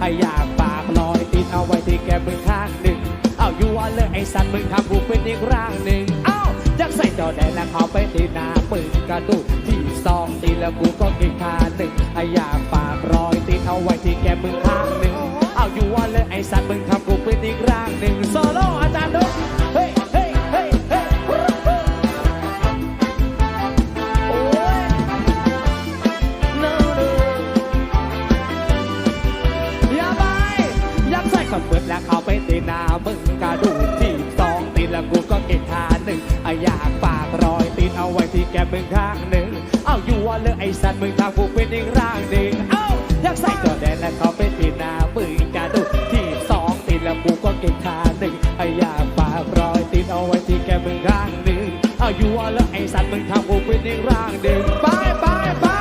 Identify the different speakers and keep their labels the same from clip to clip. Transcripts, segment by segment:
Speaker 1: ให้อยากปากลอยติดเอาไว้ที่แก้มมึงข้างหนึ่งเอาอยู่ว่าเลยไอ้สัตว์มึงทำกูเป็นอีกร่างหนึ่งเอ้ายักใส่จอแดนแล้วเขาไปตีหนามึงกระดูกที่สองตีแล้วกูก็ก่งขาหนึ่งให้อยากปากรอยติดเอาไว้ที่แก้มมึงข้างหนึ่งเอาอยู่ว่าเลยไอ้สัตว์มึงทำกูเป็นอีกร่างหนึ่งโซโล่ากปากรอยติดเอาไว้ที่แก้มมึงข้างหนึ่ง เอาอยู่ว่าเลยไอ้สัตว์มึงทำกูเป็นอีกร่างหนึ่ง เอ้ายักใส่จอแดนแล้วเขาเปตีหนามึงกระดูกที่สองติดแล้วกูก็เก่งขาหนึ่งไอ้อยากปากรอยติดเอาไว้ที่แก้มมึงข้างหนึ่ง เอาอยู่ว่าเลยไอ้สัตว์มึงทำกูเป็นอีกร่างหนึ่งไปไปไป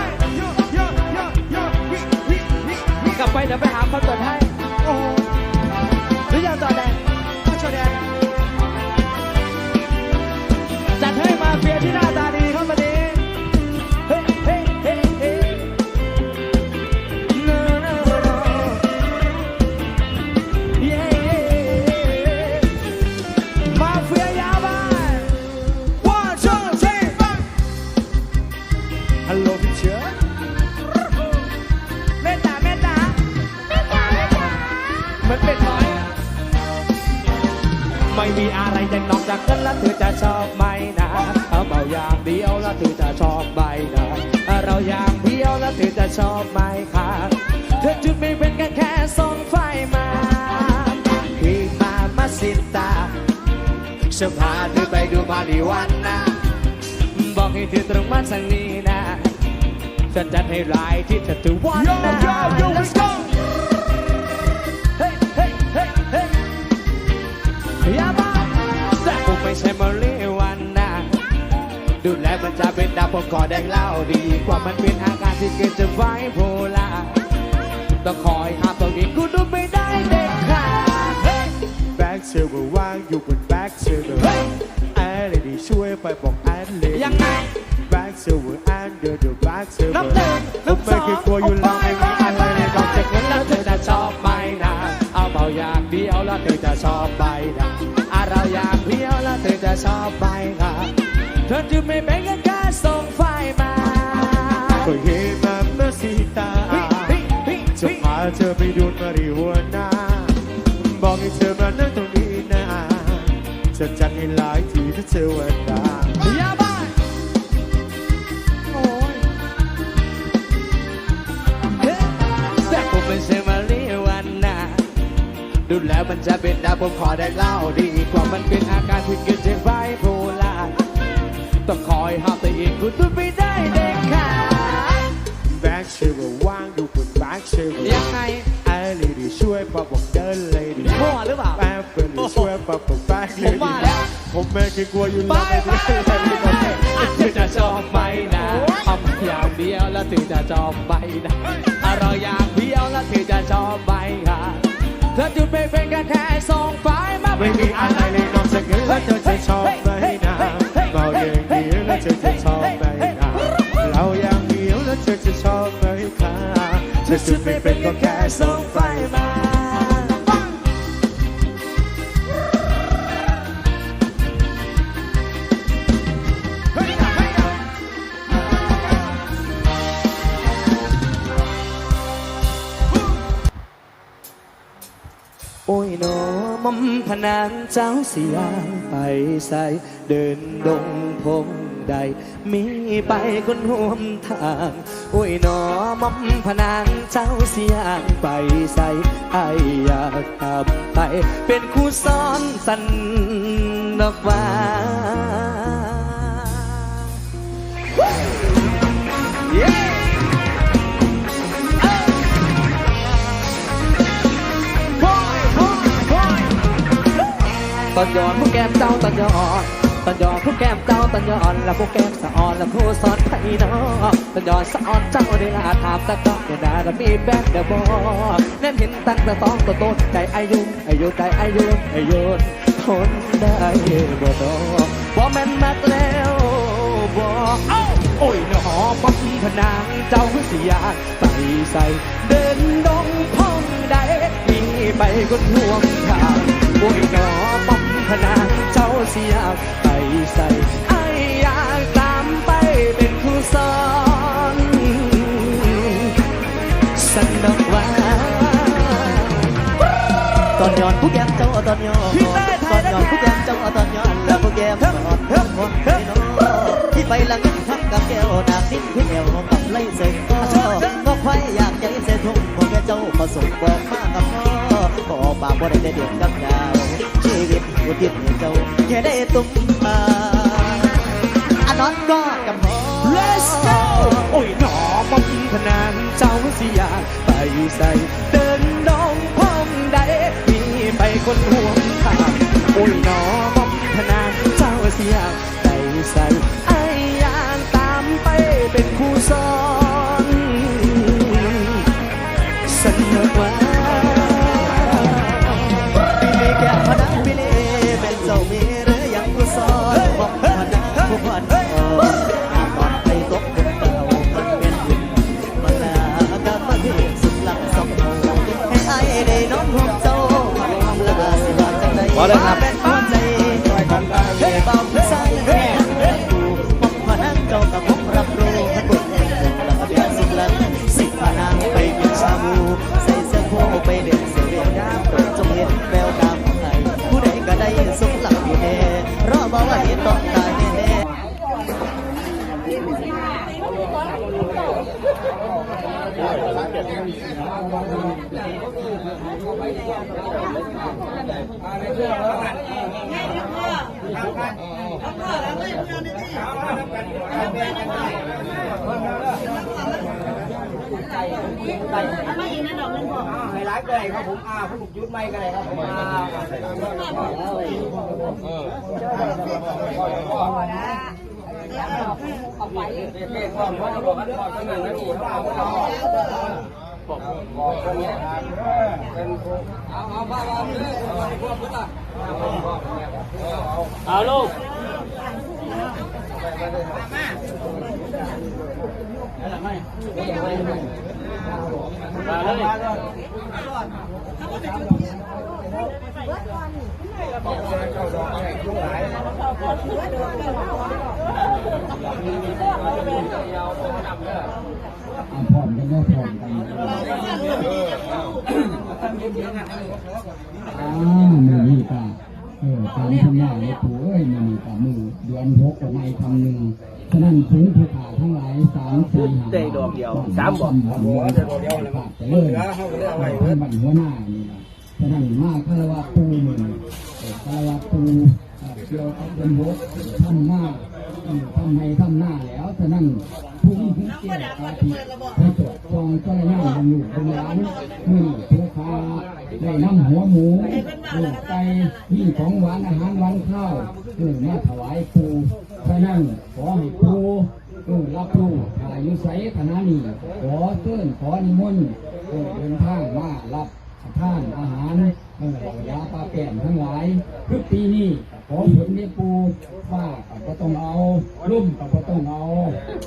Speaker 1: ไม่มีอะไรจะนอกจากกันแล้วเธอจะชอบไหมนะเอาเบาอย่างเดียวแล้วเธอจะชอบไหมนะเราอย่างเดียวแล้วเธอจะชอบไหมคะเธอจุดไม่เป็นกันแค่ส่องไฟมาคือมามาสิตาฉันพาเธอไปดูมาริวันนะบอกให้เธอตรงมาทางนี้นะฉันจัดให้หลายที่เธอถือวัน
Speaker 2: Yo,
Speaker 1: นะ
Speaker 2: yo, yo, let's go
Speaker 1: ดูแลมันจะเป็นดาวผมขอแดงเล่าดีกว่ามันเป็นอาการที่เกิดจากไฟโพลาต้องคอยห้ามตรงนี้กูดูไม่ได้เด็ดขาดเฮ้ย
Speaker 2: แบ็กเซอร์เวอร์ว่างอยู่บนแบ็กเซอร์เวอร์
Speaker 1: เฮ้ย
Speaker 2: แอนเลยดีช่วยไปบอกแอนเลย
Speaker 1: ยังไง
Speaker 2: แบ็กเซอร์เวอร์แอนเดอร์เดอะแบ็กเซอร์เวอ
Speaker 1: นับ
Speaker 2: ร์
Speaker 1: หนึ่ง
Speaker 2: ผ
Speaker 1: นั
Speaker 2: ม
Speaker 1: บส
Speaker 2: ไม่
Speaker 1: อง
Speaker 2: เคยกลัวอยู่แล้วไม่มีอะไรใน
Speaker 1: น
Speaker 2: ต้
Speaker 1: อ
Speaker 2: อกง
Speaker 1: จากนั้นแล้วเธอจะชอบไหมนะเอาเบาอย่างเดียวแล้วเธอจะชอบไหมนะอะเราอย่างเดียวแล้วเธอจะชอบไห มนะเธอจะไม่แบ่งกันแค่ส่งไฟมา
Speaker 2: ก็เห็นมาเมื่อสีตาจะพาเธอไปดูมาริวานาบอกให้เธอมานั่งตรงนี้นะจะจัดให้หลายทีถ้าเธอวันดา
Speaker 1: อย่าบ้าโอ้ยเฮ้ยแต่ผมไม่ใช่มาเรียวันนะดูแล้วมันจะเป็นดาวผมขอได้เล่าดีกว่ามันเป็นอาการที่เกิดจากไฟโพลา ต้องคอยห้ามตัวเองกูตัวไม่ได้เด็ดขาด
Speaker 2: แบ็กเชอร์ว่าว่างอยู่บนแบ็กเชอร์
Speaker 1: ยังไง
Speaker 2: ไอ้เลยดีช่วยปะบอกเดินเลยดี
Speaker 1: มั่วหรือเปล่า
Speaker 2: แป๊บเปิดเลยช่วยปะบอกแบ็กเลย
Speaker 1: ผมว่าแล้ว
Speaker 2: ผมไม่เคยกลัวอยู่
Speaker 1: ไป
Speaker 2: แล้ว
Speaker 1: ไป
Speaker 2: ไม่
Speaker 1: ไป
Speaker 2: ได้
Speaker 1: ไปอะเธอจะชอบไหมนะทำอย่างเดียวแล้วเธอจะชอบไหมนะอะเราอย่างเดียวแล้วเธอจะชอบไหมค่ะเธอจุดไม่เป็นกันแค่ส่งไฟมา
Speaker 2: ไม่มีอะไรเลยนอกจากเงินแล้วเธอจะชอบไหมนะ จะชอบไหมคะเธอจุดไม่เป็นก็แค่ส่งไฟมา
Speaker 1: โอ้ยนอมอมพนานเจ้าเสียงไปใส่เดินดงพง ใด มีไปคนห่วมทางโอ้ยหนอมอมพนานเจ้าเสียงไปใส่ไออยากกลับไป เป็นครูสอนสันดอกว่าตอนย้อนผู้แก้มเจ้าตอนย้อน ตอนยอนผู้แก้มเจ้าตอนยอนแล้วผู้แก้มสะอ่อนแล้วผู้สอนไผ่นอตอนยอนสะอ่อนเจ้าได้ลาถามตะกอกเนี่ยนาจะมีแบนเดบอแน่นเห็นตั้งแต่ต้องตัวต้นใจอายุอายุใจอายุอายุทนได้บ่ดอบ่แม่นมักแล้วบ่เอ้าโอ้ยหนอบังพนางเจ้าเสียไปใส่เดินดงพ้องใดมีไปก็ท่วงทางโอ้ยหนอบัง พนาเจ้าเสียไปใส่ไอ้อยากตามไปเป็นครูสอนสนุกว่า
Speaker 3: ตอนย้อนผู้แกมเจ้าตอนย้อน
Speaker 1: ต
Speaker 3: อนย้อนผู้แกมเจ้าตอนย้อนแล้วผู้แก้มตอนย้อนมองไปน้องที่ไปละงินทำกับแก้วนาดิ้นขึ้นเอวกับไล่เสกก็ก็ควายอยากใจเสียทุ่มบอกแกเจ้าประสบบอกมากับพ่อบอกปากว่าได้เด็ดกับดาว ชีวิตอุทิศให้เจ้าแค่ได้ตุ้มตาอันนั้นก็กับพ่อ
Speaker 1: Let's go โอ้ยหนอมอมพนานเจ้าสิอยากไปใส่เดินดองพ้องใดมีไปคนห่วงทางโอ้ยหนอมอมพนานเจ้าสิอยาก
Speaker 3: ไปใส่ ว่าจังใดเป็นหัวใจเฮ้ยเบาผู้ใส่แม่ดูบอกพนังเจ้ากับผมรับรู้ขันบุญแห่งหลังเดียสุดห ลังสิพนังไปกินชาบูใส่เสื้อโค้ได่นเสียเรียงน้ำโปรดจงเห็นแววตามองใครผู้ใดก็ได้สมหลังอยู่แน่รอบ่ว่าเห็นต้องตายแน่ๆ
Speaker 4: ไฮไลท์ก็ได้ครับผมอ่าผู้บุกยุทธไม่ก็ได้ครับผ มอ่า
Speaker 1: เอาลูก
Speaker 5: พร้อมกันได้พร้อมกัน อ่ามือนี่ก็เออตามทำหน้าเลยผัวเอ้ยมือนี่ก็มือเดือนหกกับไม่คำหนึ่งฉะนั้นถึงผู้ขาทั้งหลายสามสี่ห้า
Speaker 4: ได้ดอกเดียวสามบอก
Speaker 5: หัวจะเดียวเลยป่ะจะเลิกท่านบันหัวหน้านี่นะฉะนั้นมากคารวะปูมือเออคารวะปูเอ่อเกี่ยวกับเดือนหกทำมากเออ ทำให้ทำหน้าแล้วฉะนั้นผู้มีผู้เกี่ยวกับที่ให้ตรวจจองก็เลยนั่งกันอยู่ตรงหลังมือผู้ขาได้นำหัวหมูเออไก่มีของหวานอาหารหวานข้าวเออมาถวายปูฉะนั้นขอให้ปูเออรับรู้ถ้าอยู่ไสขณะนี้ขอเชิญขอนิมนต์เออเดินทางมารับทานอาหารเออยาปลาแก่มทั้งหลายคือปีนี้ขอผลที่ปู ฟ้าก็ต้องเอาลุ่มก็ต้องเอา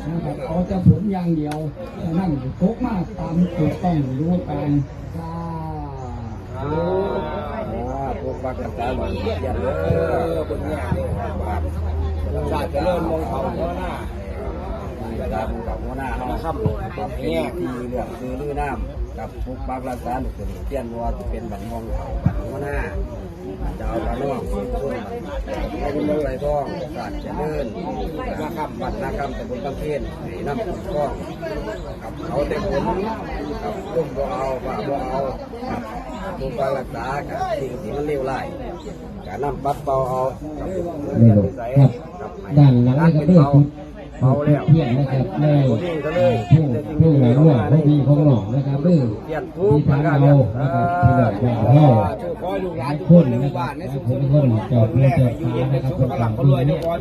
Speaker 5: นะครับเอาจะผลอย่างเดียวฉะนั่นตกมากตามถูกต้องรู้กันสาธุ
Speaker 4: พวกบักษายหวังเยียนเลยคนนี้ชาติเริญมมองเขาหัวหน้าเวลากับหัวหน้าเขาค่ำแง่ยที่เรื่องซื้อลือน้ำ กับพวกบักรักษาหนึ่งเตียนว่าจะเป็นบันมองเขาบันหัวหน้าจะเอาบันนอกส่วนส่วนให้เป็นเมืองไรท้องศาสตร์เจริญนาคำบันนาคำแต่บนตั้งเทียนน้ำขุ่นก้องกับเขาแต่ผลกับลุ่มบ่เอาว่าบ่เอาดูการรักษากับสิ่งที่มันเลวร้ายการนำปัดเป่าเอา
Speaker 5: ได้หรอกครับด้านหลังก็เพื่อจุด
Speaker 4: เป่าแล้ว
Speaker 5: เทียนนะครับในผู้ผู้หลายว่าพวกนี้ของหลอกนะครับเพื่อ
Speaker 4: เปลี่ยนทุ
Speaker 5: ที่
Speaker 4: ก
Speaker 5: ทาง
Speaker 4: การ
Speaker 5: เรา
Speaker 4: เนี่ย
Speaker 5: นะครับที่แบบอย่างเรา
Speaker 4: ช่วยขอลูกหลานทุก
Speaker 5: ค
Speaker 4: คน
Speaker 5: น
Speaker 4: ในห
Speaker 5: นะ
Speaker 4: มู่
Speaker 5: ครั
Speaker 4: บ้า
Speaker 5: บ
Speaker 4: นใน
Speaker 5: และ
Speaker 4: ชุม
Speaker 5: ค
Speaker 4: ช
Speaker 5: น
Speaker 4: น
Speaker 5: คนเจ้า
Speaker 4: คน
Speaker 5: เพื่
Speaker 4: แร
Speaker 5: อกเจ้า
Speaker 4: อยู่
Speaker 5: ขา
Speaker 4: เย็น
Speaker 5: นะครับ
Speaker 4: สุข
Speaker 5: คน
Speaker 4: หลั
Speaker 5: ต่าง
Speaker 4: งเขา
Speaker 5: ๆ
Speaker 4: รวย
Speaker 5: นี้
Speaker 4: ทุกคน